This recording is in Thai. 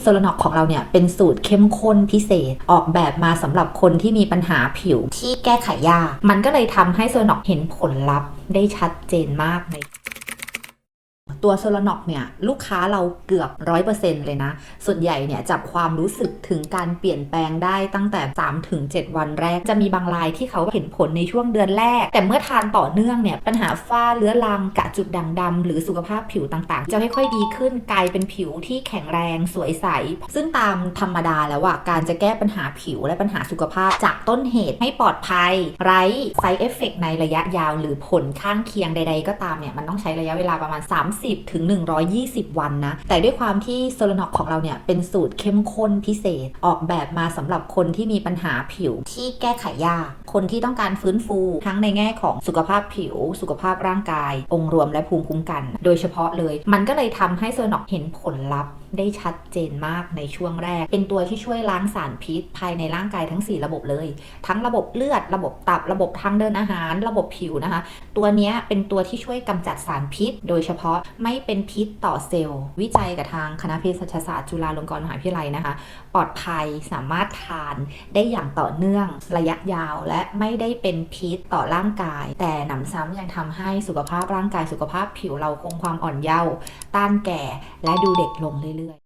โซลนอกของเราเนี่ยเป็นสูตรเข้มข้นพิเศษ ออกแบบมาสำหรับคนที่มีปัญหาผิวที่แก้ไขยาก มันก็เลยทำให้โซลนอกเห็นผลลัพธ์ได้ชัดเจนมากใน ตัวโซลานอกเนี่ยลูกค้าเราเกือบร้อยเปอร์เซ็นต์เลยนะ ส่วนใหญ่เนี่ยจับความรู้สึกถึงการเปลี่ยนแปลงได้ตั้งแต่ 3-7 วันแรก จะมีบางรายที่เขาเห็นผลในช่วงเดือนแรก แต่เมื่อทานต่อเนื่องเนี่ยปัญหาฝ้าเรื้อรังกะจุดด่างดำหรือสุขภาพผิวต่างๆ จะค่อยๆดีขึ้นกลายเป็นผิวที่แข็งแรงสวยใส ซึ่งตามธรรมดาแล้วอะการจะแก้ปัญหาผิวและปัญหาสุขภาพจากต้นเหตุให้ปลอดภัย ไร้ side effect ในระยะยาว หรือผลข้างเคียงใด ๆ ก็ตามเนี่ยมันต้องใช้ระยะเวลาประมาณ 30ถึง 120 วันนะ แต่ด้วยความที่โซลนอกของเราเนี่ย เป็นสูตรเข้มข้นพิเศษ ออกแบบมาสำหรับคนที่มีปัญหาผิวที่แก้ไขยาก คนที่ต้องการฟื้นฟูทั้งในแง่ของสุขภาพผิว สุขภาพร่างกาย องค์รวมและภูมิคุ้มกัน โดยเฉพาะเลย มันก็เลยทำให้โซลนอกเห็นผลลัพธ์ได้ชัดเจนมากในช่วงแรก เป็นตัวที่ช่วยล้างสารพิษ ภายในร่างกายทั้ง 4 ระบบเลย ทั้งระบบเลือด ระบบตับ ระบบทางเดินอาหาร ระบบผิวนะคะ ตัวนี้เป็นตัวที่ช่วยกำจัดสารพิษ โดยเฉพาะไม่เป็นพิษต่อเซลล์ วิจัยกับทางคณะเภสัชศาสตร์จุฬาลงกรณ์มหาวิทยาลัยนะคะ ปลอดภัยสามารถทานได้อย่างต่อเนื่องระยะยาวและและไม่ได้เป็นพิษต่อร่างกาย แต่หนำซ้ำยังทำให้สุขภาพร่างกายสุขภาพผิวเราคงความอ่อนเยาว์ต้านแก่ และดูเด็กลงเรื่อยๆ